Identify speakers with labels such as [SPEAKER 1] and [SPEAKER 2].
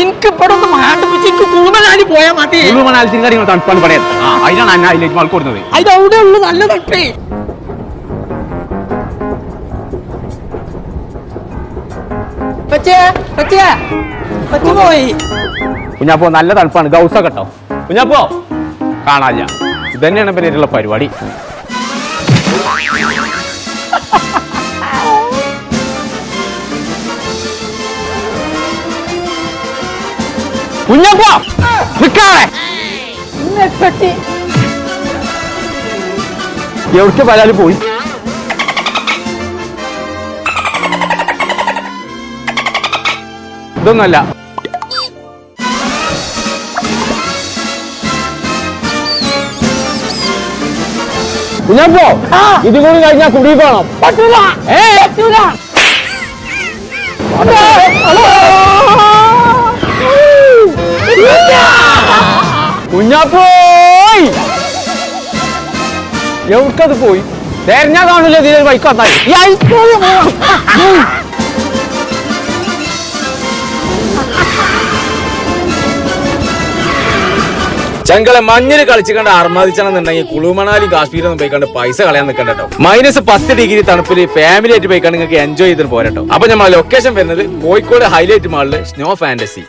[SPEAKER 1] എനിക്ക് ഇവിടെ ഒന്ന് മാട്ടിപ്പിച്ച് എനിക്ക് കുളുമനാലി പോയാ മതി.
[SPEAKER 2] കാര്യങ്ങൾ തണുപ്പാണ് ആ അതിനാണ് അന്ന
[SPEAKER 1] അത് അവിടെ ഉള്ളു നല്ല തട്ടേ. പച്ചേ പച്ചേ പച്ച പോയി.
[SPEAKER 2] കുഞ്ഞാപ്പോ നല്ല തണുപ്പാണ്. ഗൗസ കേട്ടോ. കുഞ്ഞാപ്പോ കാണാനില്ല ഇതന്നെയാണ് തന്നെയാണ് പിന്നീടുള്ള പരിപാടി. കുഞ്ഞാപ്പോ
[SPEAKER 1] പറ്റി
[SPEAKER 2] എവിടേക്ക് പലാൽ പോയി. ഇതൊന്നല്ല. കുഞ്ഞാപ്പോ ഇത് കൂടി കഴിഞ്ഞാൽ കുടി പോണം.
[SPEAKER 1] പറ്റൂല.
[SPEAKER 2] ഏ?
[SPEAKER 1] പറ്റൂല.
[SPEAKER 2] കുഞ്ഞാപ്പോയ്! എവിടക്കത് പോയി? തെരഞ്ഞാ കാണില്ല ഇതിൽ ബൈക്ക് വന്നാൽ
[SPEAKER 3] ചങ്കളെ മഞ്ഞിൽ കളിച്ചുകൊണ്ട് അർമാദിച്ചാണെന്നുണ്ടെങ്കിൽ കുളുമണാലി കാശ്മീരൊന്നും പോയിക്കണ്ട് പൈസ കളയാൻ നിൽക്കണ്ട മൈനസ് പത്ത് ഡിഗ്രി തണുപ്പിൽ ഫാമിലി ആയിട്ട് പോയിക്കാണ്ട് നിങ്ങൾക്ക് എൻജോയ് ചെയ്തിട്ട് പോരട്ടോ. അപ്പൊ നമ്മൾ ലൊക്കേഷൻ വരുന്നത് കോഴിക്കോട് ഹൈലൈറ്റ് മാളിൽ സ്നോ ഫാന്റസി